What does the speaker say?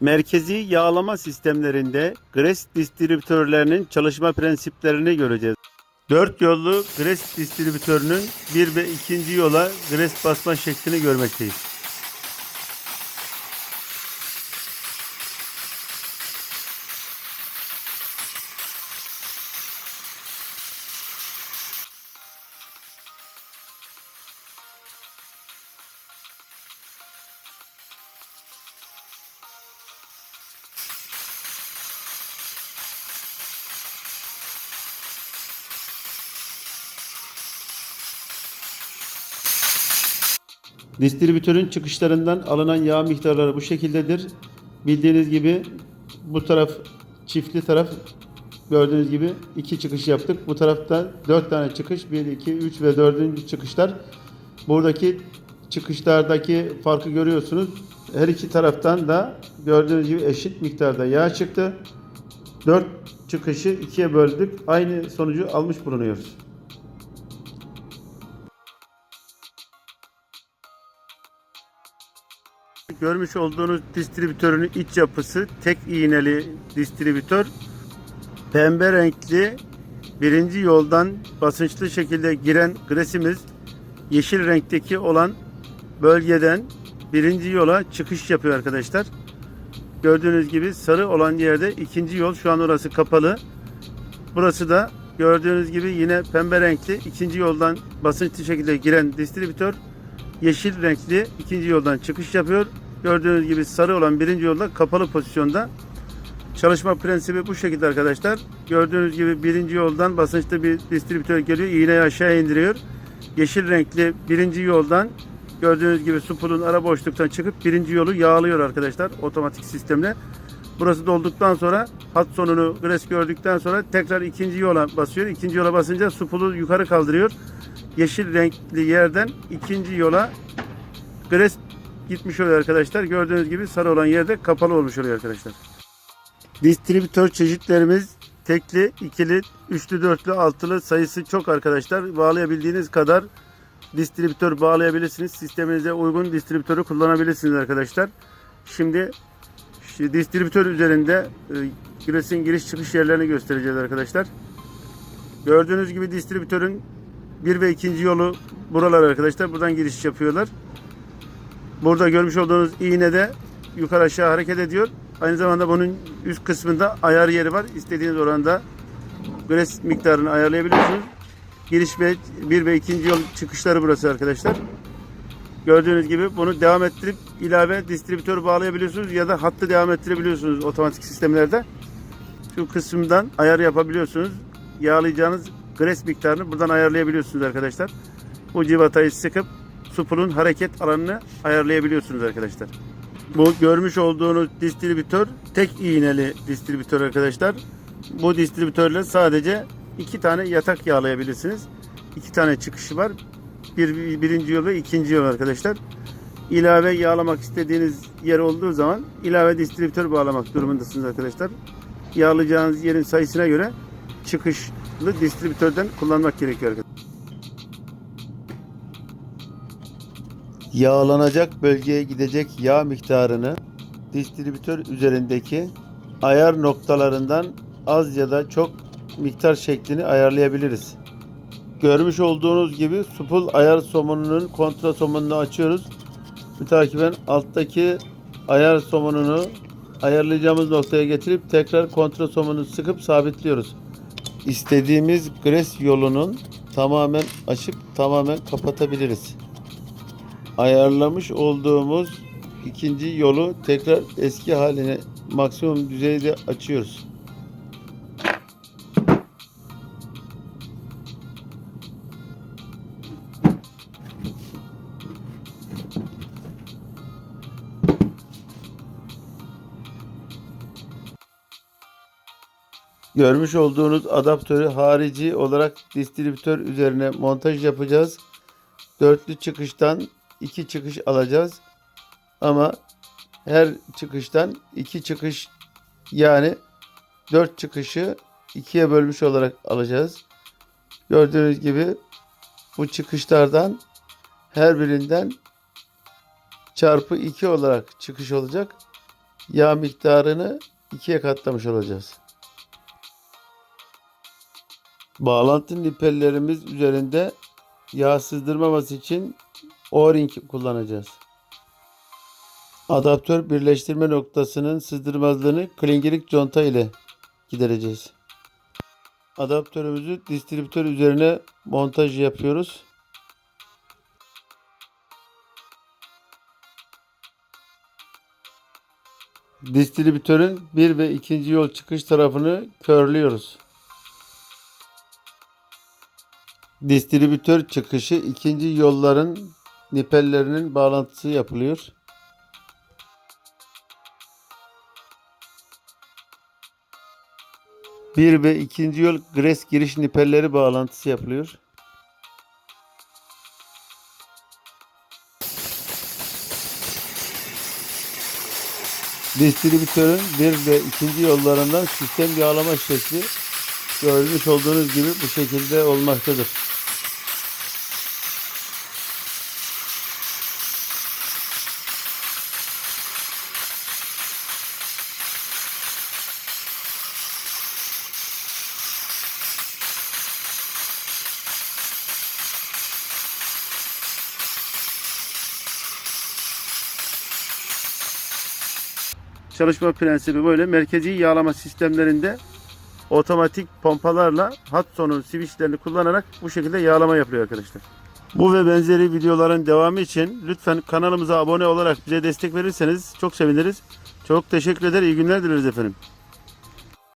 Merkezi yağlama sistemlerinde GRES distribütörlerinin çalışma prensiplerini göreceğiz. 4 yollu GRES distribütörünün 1 ve 2. yola GRES basma şeklini görmekteyiz. Distribütörün çıkışlarından alınan yağ miktarları bu şekildedir. Bildiğiniz gibi bu taraf çiftli taraf gördüğünüz gibi iki çıkış yaptık. Bu tarafta dört tane çıkış. 1, 2, 3 ve dördüncü çıkışlar. Buradaki çıkışlardaki farkı görüyorsunuz. Her iki taraftan da gördüğünüz gibi eşit miktarda yağ çıktı. Dört çıkışı ikiye böldük. Aynı sonucu almış bulunuyoruz. Görmüş olduğunuz distribütörün iç yapısı tek iğneli distribütör. Pembe renkli birinci yoldan basınçlı şekilde giren gresimiz yeşil renkteki olan bölgeden birinci yola çıkış yapıyor arkadaşlar. Gördüğünüz gibi sarı olan yerde ikinci yol şu an orası kapalı. Burası da gördüğünüz gibi yine pembe renkli ikinci yoldan basınçlı şekilde giren distribütör yeşil renkli ikinci yoldan çıkış yapıyor. Gördüğünüz gibi sarı olan birinci yolda kapalı pozisyonda. Çalışma prensibi bu şekilde arkadaşlar. Gördüğünüz gibi birinci yoldan basınçlı bir distribütör geliyor. İğneyi aşağı indiriyor. Yeşil renkli birinci yoldan gördüğünüz gibi supulun ara boşluktan çıkıp birinci yolu yağlıyor arkadaşlar otomatik sistemle. Burası dolduktan sonra hat sonunu gres gördükten sonra tekrar ikinci yola basıyor. İkinci yola basınca supulu yukarı kaldırıyor. Yeşil renkli yerden ikinci yola gres gitmiş oluyor arkadaşlar. Gördüğünüz gibi sarı olan yerde kapalı olmuş oluyor arkadaşlar. Distribütör çeşitlerimiz tekli, ikili, üçlü, dörtlü, altılı sayısı çok arkadaşlar. Bağlayabildiğiniz kadar distribütör bağlayabilirsiniz. Sisteminize uygun distribütörü kullanabilirsiniz arkadaşlar. Şimdi distribütör üzerinde e, Güres'in giriş çıkış yerlerini göstereceğiz arkadaşlar. Gördüğünüz gibi distribütörün bir ve ikinci yolu buralar arkadaşlar. Buradan giriş yapıyorlar. Burada görmüş olduğunuz iğne de yukarı aşağı hareket ediyor. Aynı zamanda bunun üst kısmında ayar yeri var. İstediğiniz oranda gres miktarını ayarlayabiliyorsunuz. Giriş ve bir ve ikinci yol çıkışları burası arkadaşlar. Gördüğünüz gibi bunu devam ettirip ilave distribütör bağlayabiliyorsunuz ya da hattı devam ettirebiliyorsunuz otomatik sistemlerde. Şu kısımdan ayar yapabiliyorsunuz. Yağlayacağınız gres miktarını buradan ayarlayabiliyorsunuz arkadaşlar. Bu civatayı sıkıp supulun hareket alanını ayarlayabiliyorsunuz arkadaşlar. Bu görmüş olduğunuz distribütör tek iğneli distribütör arkadaşlar. Bu distribütörle sadece iki tane yatak yağlayabilirsiniz. İki tane çıkışı var. Bir, birinci yol ve ikinci yol arkadaşlar. İlave yağlamak istediğiniz yer olduğu zaman ilave distribütör bağlamak durumundasınız arkadaşlar. Yağlayacağınız yerin sayısına göre çıkışlı distribütörden kullanmak gerekiyor arkadaşlar. Yağlanacak bölgeye gidecek yağ miktarını distribütör üzerindeki ayar noktalarından az ya da çok miktar şeklini ayarlayabiliriz. Görmüş olduğunuz gibi supul ayar somununun kontra somununu açıyoruz. Mütakiben alttaki ayar somununu ayarlayacağımız noktaya getirip tekrar kontra somununu sıkıp sabitliyoruz. İstediğimiz gres yolunun tamamen açıp tamamen kapatabiliriz ayarlamış olduğumuz ikinci yolu tekrar eski haline maksimum düzeyde açıyoruz. Görmüş olduğunuz adaptörü harici olarak distribütör üzerine montaj yapacağız. Dörtlü çıkıştan iki çıkış alacağız. Ama her çıkıştan iki çıkış yani dört çıkışı ikiye bölmüş olarak alacağız. Gördüğünüz gibi bu çıkışlardan her birinden çarpı 2 olarak çıkış olacak. yağ miktarını ikiye katlamış olacağız. Bağlantı nipellerimiz üzerinde yağ sızdırmaması için O-ring kullanacağız. Adaptör birleştirme noktasının sızdırmazlığını klingerik conta ile gidereceğiz. Adaptörümüzü distribütör üzerine montaj yapıyoruz. Distribütörün bir ve ikinci yol çıkış tarafını körlüyoruz. Distribütör çıkışı ikinci yolların nipellerinin bağlantısı yapılıyor. Bir ve ikinci yol gres giriş nipelleri bağlantısı yapılıyor. Distribütörün bir ve ikinci yollarından sistem yağlama şekli görmüş olduğunuz gibi bu şekilde olmaktadır. Çalışma prensibi böyle. Merkezi yağlama sistemlerinde otomatik pompalarla hat sonu switchlerini kullanarak bu şekilde yağlama yapılıyor arkadaşlar. Bu ve benzeri videoların devamı için lütfen kanalımıza abone olarak bize destek verirseniz çok seviniriz. Çok teşekkür eder. İyi günler dileriz efendim.